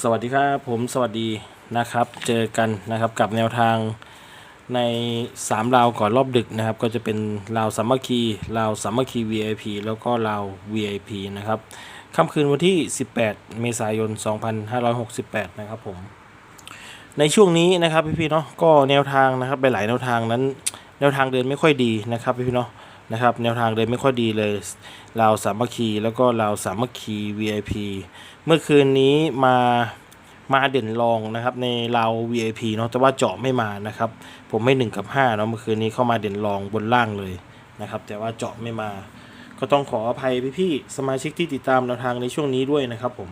สวัสดีครับผมสวัสดีนะครับ เจอกันนะครับกับแนวทางใน 3 ราวก่อนรอบดึกนะครับ ก็จะเป็นราวสามัคคีราวสามัคคี VIP แล้วก็ราว VIP นะครับค่ำคืนวันที่ 18 เมษายน 2568 นะครับผม ในช่วงนี้นะครับพี่ๆเนาะก็แนวทางนะครับไปหลายแนวทางนั้น แนวทางเดินไม่ค่อยดีนะครับพี่ๆเนาะ นะครับแนวทางเดินไม่ค่อยดีเลยราวสามัคคีแล้วก็ราวสามัคคี VIP เมื่อคืนนี้มามาเด่นรองนะครับในราว VIP เนาะแต่ว่าเจาะไม่มานะครับ ผมไม่1กับ5เนาะเมื่อคืนนี้เข้ามาเด่นรองบนล่างเลยนะครับ แต่ว่าเจาะไม่มา ก็ต้องขออภัยพี่ๆสมาชิกที่ติดตามแนวทางในช่วงนี้ด้วยนะครับผม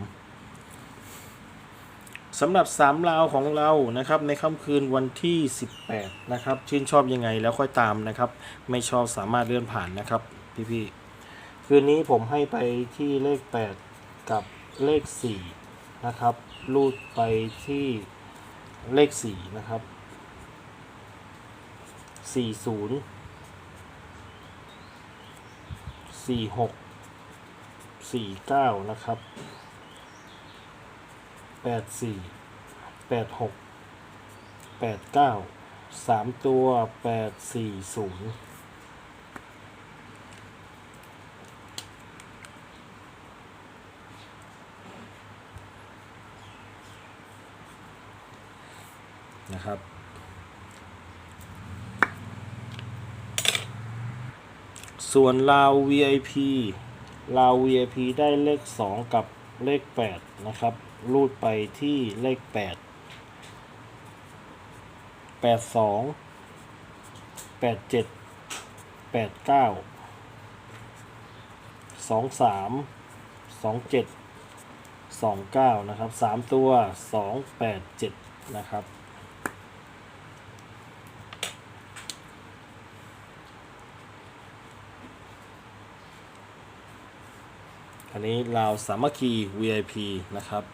สำหรับ3ราวของเรานะครับในค่ำคืนวันที่ 18 นะครับ ชื่นชอบยังไงแล้วค่อยตามนะครับ ไม่ชอบสามารถเลื่อนผ่านนะครับพี่ๆคืนนี้ผมให้ไปที่เลข 8 กับเลข 4 นะครับรูดไปที่เลข 4 นะครับ 40 46 49 นะครับ 84 86 89 3ตัว840นะครับ ส่วนลาว VIP ลาว VIP ได้เลข 2 กับ เลข 8 นะครับ รูดไปที่เลข 8 82 87 89 23 27 29 นะครับ 3 ตัว 287 นะครับ นนี้ลาวสามัคคี VIP นะครับ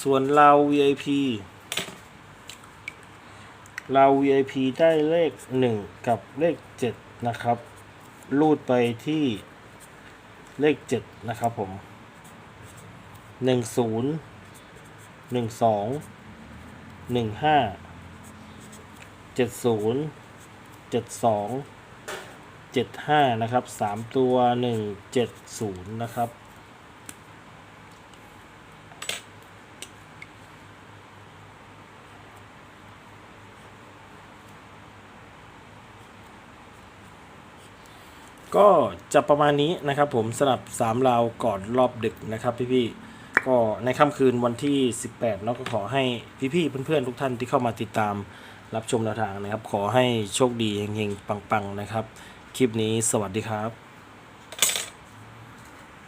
ส่วนลาว VIP ลาว VIP ได้เลข 1 กับเลข 7 นะครับ รูดไปที่เลข 7 นะครับผม 10 12 15 70 72 75 นะครับ 3 ตัว 170 นะครับ ก็จะประมาณนี้นะครับผมสำหรับ3ราวก่อนรอบดึกนะครับพี่ๆก็ในค่ำคืนวันที่ 18เนาะก็ขอให้พี่ๆเพื่อนๆทุกท่านที่เข้ามาติดตามรับชมแนวทางนะครับ ขอให้โชคดีเฮงๆปังๆนะครับ คลิปนี้สวัสดีครับ